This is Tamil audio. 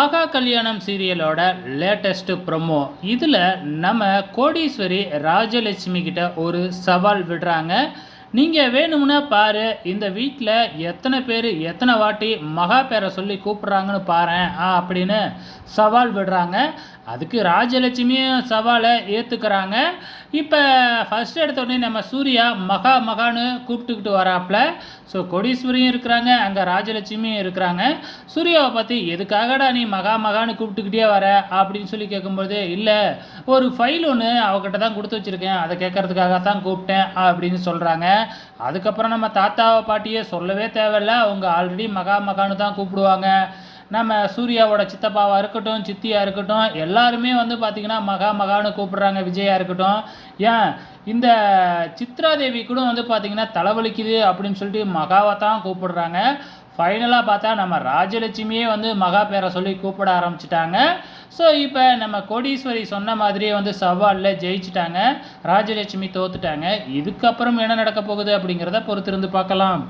ஆகா கல்யாணம் சீரியலோட லேட்டஸ்ட்டு ப்ரொமோ இதில் நம்ம கோடீஸ்வரி ராஜலட்சுமி கிட்ட ஒரு சவால் விடுறாங்க. நீங்கள் வேணும்னா பாரு இந்த வீட்டில் எத்தனை பேர் எத்தனை வாட்டி மகா பேரை சொல்லி கூப்பிட்றாங்கன்னு பாரு ஆ அப்படின்னு சவால் விடுறாங்க. அதுக்கு ராஜலட்சுமியும் சவாலை ஏற்றுக்கிறாங்க இப்போ ஃபஸ்ட் எடுத்தோடனே நம்ம சூர்யா மகா மகான்னு கூப்பிட்டுக்கிட்டு வராப்புல ஸோ கொடீஸ்வரியும் இருக்கிறாங்க அங்கே ராஜலட்சுமியும் இருக்கிறாங்க. சூர்யாவை பற்றி எதுக்காகடா நீ மகா மகான்னு கூப்பிட்டுக்கிட்டே வர அப்படின்னு சொல்லி கேட்கும்போது இல்லை ஒரு ஃபைல் ஒன்று அவகிட்ட தான் கொடுத்து வச்சுருக்கேன் அதை கேட்கறதுக்காக தான் கூப்பிட்டேன் அப்படின்னு சொல்கிறாங்க அதுக்கப்புறம் நம்ம தாத்தாவை பாட்டியே சொல்லவே தேவையில்ல. அவங்க ஆல்ரெடி மகா மகான்னு தான் கூப்பிடுவாங்க. நம்ம சூர்யாவோட சித்தப்பாவாக இருக்கட்டும் சித்தியாக இருக்கட்டும் எல்லாருமே வந்து பார்த்திங்கன்னா மகா மகான்னு கூப்பிடுறாங்க விஜயா இருக்கட்டும். ஏன்? இந்த சித்ராதேவி கூட வந்து பார்த்திங்கன்னா தலைவலிக்குது அப்படின்னு சொல்லிட்டு மகாவை தான் கூப்பிடுறாங்க. ஃபைனலாக பார்த்தா நம்ம ராஜலட்சுமியே வந்து மகா பேரை சொல்லி கூப்பிட ஆரம்பிச்சிட்டாங்க. ஸோ இப்போ நம்ம கோடீஸ்வரி சொன்ன மாதிரியே வந்து சவாலில் ஜெயிச்சிட்டாங்க. ராஜலட்சுமி தோத்துட்டாங்க. இதுக்கப்புறம் என்ன நடக்க போகுது அப்படிங்கிறத பொறுத்திருந்து பார்க்கலாம்.